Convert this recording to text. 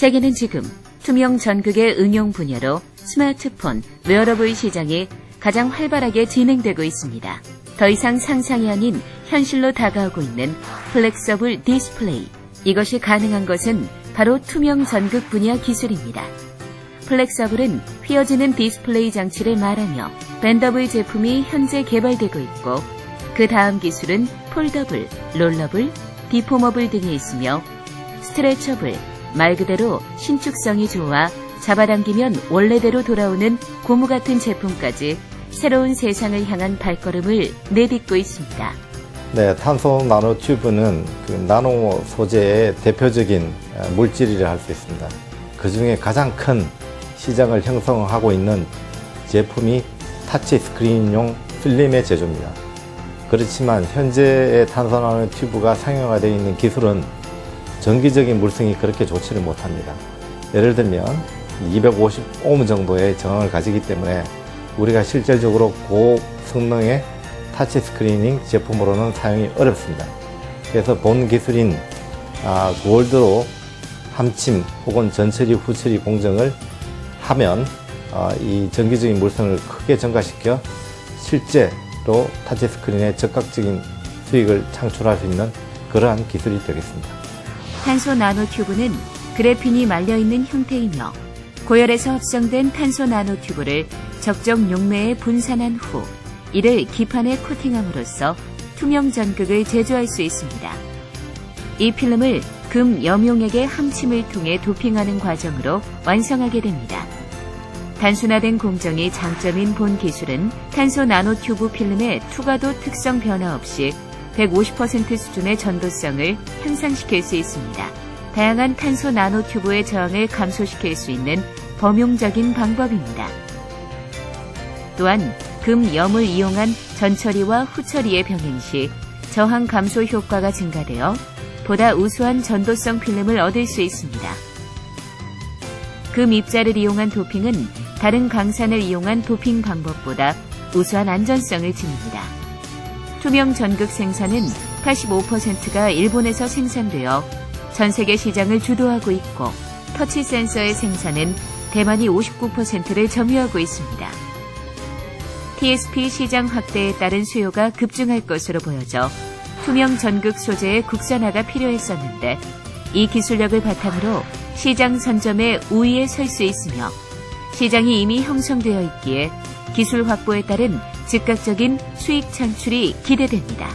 세계는 지금 투명 전극의 응용 분야로 스마트폰, 웨어러블 시장이 가장 활발하게 진행되고 있습니다. 더 이상 상상이 아닌 현실로 다가오고 있는 플렉서블 디스플레이. 이것이 가능한 것은 바로 투명 전극 분야 기술입니다. 플렉서블은 휘어지는 디스플레이 장치를 말하며 밴더블 제품이 현재 개발되고 있고 그 다음 기술은 폴더블, 롤러블, 디포머블 등이 있으며 스트레처블, 말 그대로 신축성이 좋아 잡아당기면 원래대로 돌아오는 고무 같은 제품까지 새로운 세상을 향한 발걸음을 내딛고 있습니다. 네, 탄소 나노 튜브는 그 나노 소재의 대표적인 어, 물질이라 할 수 있습니다. 그 중에 가장 큰 시장을 형성하고 있는 제품이 타치 스크린용 필름의 제조입니다. 그렇지만 현재의 탄소 나노 튜브가 상용화되어 있는 기술은 정기적인 물성이 그렇게 좋지를 못합니다. 예를 들면 250옴 정도의 저항을 가지기 때문에 우리가 실질적으로 고성능의 타치 스크리닝 제품으로는 사용이 어렵습니다. 그래서 본 기술인 아, 골드로 함침 혹은 전처리 후처리 공정을 하면 아, 이 전기적인 물성을 크게 증가시켜 실제로 타치 스크린에 적극적인 수익을 창출할 수 있는 그러한 기술이 되겠습니다. 탄소 나노튜브는 그래핀이 말려있는 형태이며 고열에서 합성된 탄소 나노튜브를 적정 용매에 분산한 후 이를 기판에 코팅함으로써 투명 전극을 제조할 수 있습니다. 이 필름을 금 염용액의 함침을 통해 도핑하는 과정으로 완성하게 됩니다. 단순화된 공정이 장점인 본 기술은 탄소 나노튜브 필름의 투과도 특성 변화 없이 150% 수준의 전도성을 향상시킬 수 있습니다. 다양한 탄소 나노튜브의 저항을 감소시킬 수 있는 범용적인 방법입니다. 또한 금염을 이용한 전처리와 후처리의 병행 시 저항 감소 효과가 증가되어 보다 우수한 전도성 필름을 얻을 수 있습니다. 금 입자를 이용한 도핑은 다른 강산을 이용한 도핑 방법보다 우수한 안전성을 지닙니다. 투명 전극 생산은 85%가 일본에서 생산되어 전 세계 시장을 주도하고 있고 터치 센서의 생산은 대만이 59%를 점유하고 있습니다. TSP 시장 확대에 따른 수요가 급증할 것으로 보여져 투명 전극 소재의 국산화가 필요했었는데 이 기술력을 바탕으로 시장 선점의 우위에 설 수 있으며 시장이 이미 형성되어 있기에 기술 확보에 따른 즉각적인 수익 창출이 기대됩니다.